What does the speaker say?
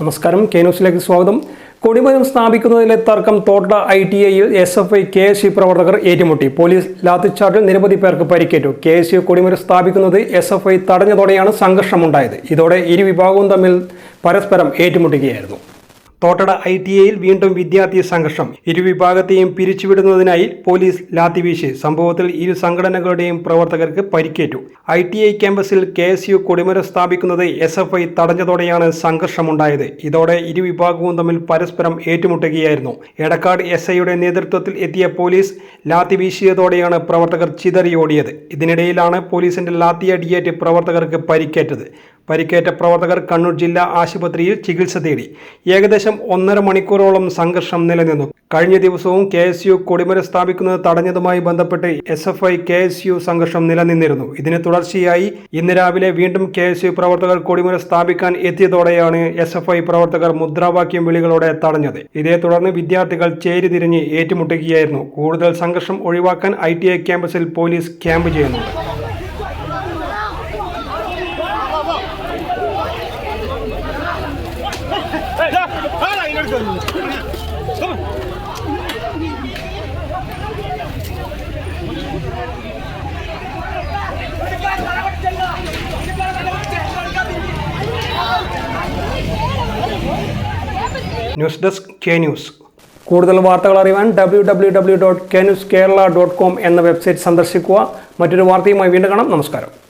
നമസ്കാരം. കെ ന്യൂസിലേക്ക് സ്വാഗതം. കൊടിമരം സ്ഥാപിക്കുന്നതിലെ തർക്കം തോട്ട ഐ ടി ഐയിൽ S F I K S U പ്രവർത്തകർ ഏറ്റുമുട്ടി. പോലീസ് ലാത്തിച്ചാർജിൽ നിരവധി പേർക്ക് പരിക്കേറ്റു. കെ എസ് യു കൊടിമരം സ്ഥാപിക്കുന്നത് എസ് എഫ് ഐ തടഞ്ഞതോടെയാണ് സംഘർഷമുണ്ടായത്. ഇതോടെ ഇരു വിഭാഗവും തമ്മിൽ പരസ്പരം ഏറ്റുമുട്ടുകയായിരുന്നു. തോട്ടട ഐ ടി ഐയിൽ വീണ്ടും വിദ്യാർത്ഥി സംഘർഷം. ഇരുവിഭാഗത്തെയും പിരിച്ചുവിടുന്നതിനായി പോലീസ് ലാത്തിവീശി സംഭവത്തിൽ ഇരു സംഘടനകളുടെയും പ്രവർത്തകർക്ക് പരിക്കേറ്റു. ഐ ടി ഐ ക്യാമ്പസിൽ കെ എസ് യു കൊടിമരം സ്ഥാപിക്കുന്നത് എസ് എഫ് ഐ തടഞ്ഞതോടെയാണ് സംഘർഷമുണ്ടായത്. ഇതോടെ ഇരുവിഭാഗവും തമ്മിൽ പരസ്പരം ഏറ്റുമുട്ടുകയായിരുന്നു. എടക്കാട് എസ് ഐയുടെ നേതൃത്വത്തിൽ എത്തിയ പോലീസ് ലാത്തി വീശിയതോടെയാണ് പ്രവർത്തകർ ചിതറിയോടിയത്. ഇതിനിടയിലാണ് പോലീസിന്റെ ലാത്തിയടിയേറ്റ് പ്രവർത്തകർക്ക് പരിക്കേറ്റത്. പരിക്കേറ്റ പ്രവർത്തകർ കണ്ണൂർ ജില്ലാ ആശുപത്രിയിൽ ചികിത്സ തേടി. ഏകദേശം ഒന്നര മണിക്കൂറോളം സംഘർഷം നിലനിന്നു. കഴിഞ്ഞ ദിവസവും കെ എസ് യു കൊടിമര സ്ഥാപിക്കുന്നത് തടഞ്ഞതുമായി ബന്ധപ്പെട്ട് S F I K S U സംഘർഷം നിലനിന്നിരുന്നു. ഇതിന് തുടർച്ചയായി ഇന്ന് രാവിലെ വീണ്ടും കെ എസ് യു പ്രവർത്തകർ കൊടിമര സ്ഥാപിക്കാൻ എത്തിയതോടെയാണ് എസ് എഫ് ഐ പ്രവർത്തകർ മുദ്രാവാക്യം വിളികളോടെ തടഞ്ഞത്. ഇതേ തുടർന്ന് വിദ്യാർത്ഥികൾ ചേരിതിരിഞ്ഞ് ഏറ്റുമുട്ടുകയായിരുന്നു. കൂടുതൽ സംഘർഷം ഒഴിവാക്കാൻ ഐ ക്യാമ്പസിൽ പോലീസ് ക്യാമ്പ് ചെയ്യുന്നുണ്ട്. News desk K news. കൂടുതൽ വാർത്തകൾ അറിയാൻ W W W dot K news Kerala dot com എന്ന വെബ്സൈറ്റ് സന്ദർശിക്കുക. മറ്റൊരു വാർത്തയുമായി വീണ്ടും കാണാം. നമസ്കാരം.